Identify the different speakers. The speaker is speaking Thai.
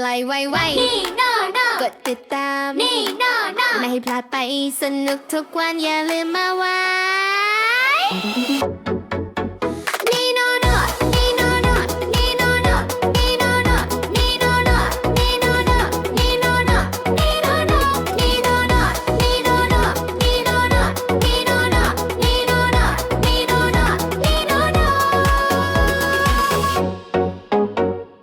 Speaker 1: ไลค์ไว้ไว้
Speaker 2: นี่โนโน
Speaker 1: กดติดตาม
Speaker 2: นี่โนโน
Speaker 1: ไม่ให้พลาดไปสนุกทุกวันอย่าลืมมาไว้